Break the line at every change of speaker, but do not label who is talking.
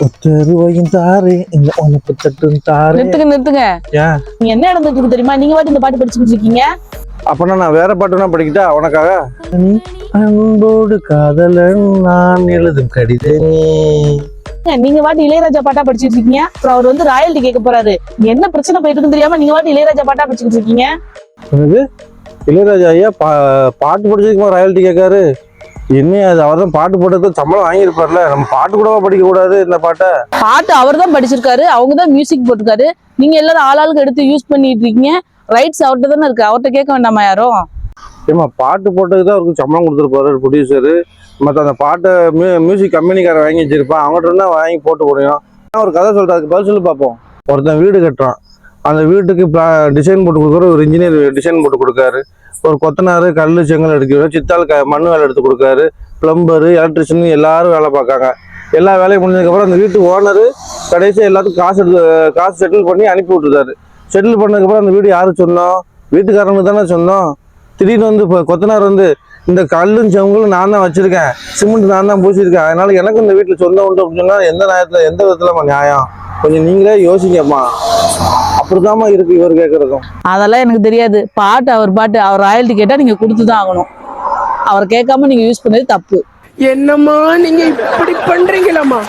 பத்து ரூபாயும் தாரு இந்த உனக்கு தட்டும் தாரு.
நிறுத்துங்க நிறுத்துங்க.
ஏன்
நீங்க என்ன நடந்துட்டு தெரியுமா? நீங்க வாட்டி இந்த பாட்டு படிச்சுக்கிட்டு இருக்கீங்க?
அப்பனா நான் வேற பாட்டுனா படிக்கிட்டா உனக்காக? அன்போடு காதலன் நான் எழுதும் கடிதமே
நீங்க வாட்டி இளையராஜா பாட்டா படிச்சுட்டு இருக்கீங்க? அப்புறம் அவர் வந்து ராயல்டி கேட்க போறாரு. என்ன பிரச்சனை போயிட்டு இருக்குன்னு தெரியாம நீங்க வாட்டி இளையராஜா பாட்டா இருக்கீங்க?
என்னது? இளையராஜா ஐயா பா பாட்டு படிச்சதுக்குமா ராயல்ட்டி கேட்காரு. என்ன அது அவர் தான் பாட்டு போட்டதுக்கு சம்பளம் வாங்கியிருப்பார்ல. நம்ம பாட்டு கூடவா படிக்க கூடாது இந்த பாட்டை?
பாட்டு அவர் தான் படிச்சிருக்காரு. அவங்க தான் மியூசிக் போட்டிருக்காரு. நீங்க எல்லாரும் ஆளாளுக்கு எடுத்து யூஸ் பண்ணிட்டு இருக்கீங்க ரைட்ஸ் அவர்கிட்ட தானே இருக்கு. அவர்கிட்ட கேட்க வேண்டாமா யாரும்
ஏமா பாட்டு போட்டதுக்கு தான் அவருக்கு சம்பளம் கொடுத்துருப்பாரு ப்ரொடியூசரு மற்ற அந்த பாட்டை மியூ மியூசிக் கம்பெனிக்காரன் வாங்கி வச்சிருப்பான். அவங்ககிட்ட இருந்தா வாங்கி போட்டு முடியும் ஒரு கதை சொல்றேன். அதுக்கு பதில் சொல்லி பார்ப்போம் ஒருத்தன் வீடு கட்டுறான். அந்த வீட்டுக்கு டிசைன் போட்டு கொடுக்குற ஒரு இன்ஜினியர் டிசைன் போட்டு கொடுக்காரு. ஒரு கொத்தனார் கல் செங்கல் எடுக்கிறோம் சித்தால் க மண் வேலை எடுத்து கொடுக்காரு. பிளம்பரு எலக்ட்ரிஷியன் எல்லாரும் வேலை பார்க்காங்க. எல்லா வேலையும் முடிஞ்சதுக்கப்புறம் அந்த வீட்டு ஓனர் கடைசியாக எல்லாத்துக்கும் காசு எடுத்து காசு செட்டில் பண்ணி அனுப்பி விட்டுருந்தாரு செட்டில் பண்ணதுக்கப்புறம் அந்த வீடு யாரும் சொன்னோம்? வீட்டுக்காரனுக்கு தானே சொன்னோம். திடீர்னு வந்து இப்போ கொத்தனார் வந்து இந்த கல்லும் செவங்களும் நான் தான் வச்சிருக்கேன். சிமெண்ட் நான் தான் பூசியிருக்கேன். அதனால எனக்கு இந்த வீட்டில் சொந்தம் உண்டு அப்படின்னு சொன்னால் எந்த நேரத்தில் எந்த விதத்துலமா நியாயம்? கொஞ்சம் நீங்களே யோசிங்கம்மா. அப்படிதாம்மா இருக்கு இவர் கேட்கறதும்
அதெல்லாம் எனக்கு தெரியாது. பாட்டு அவர் பாட்டு அவர் ராயல்டி கேட்டா நீங்க கொடுத்துதான் ஆகணும். அவர் கேட்காம நீங்க யூஸ் பண்ணது தப்பு.
என்னம்மா நீங்க இப்படி பண்றீங்களாம்மா?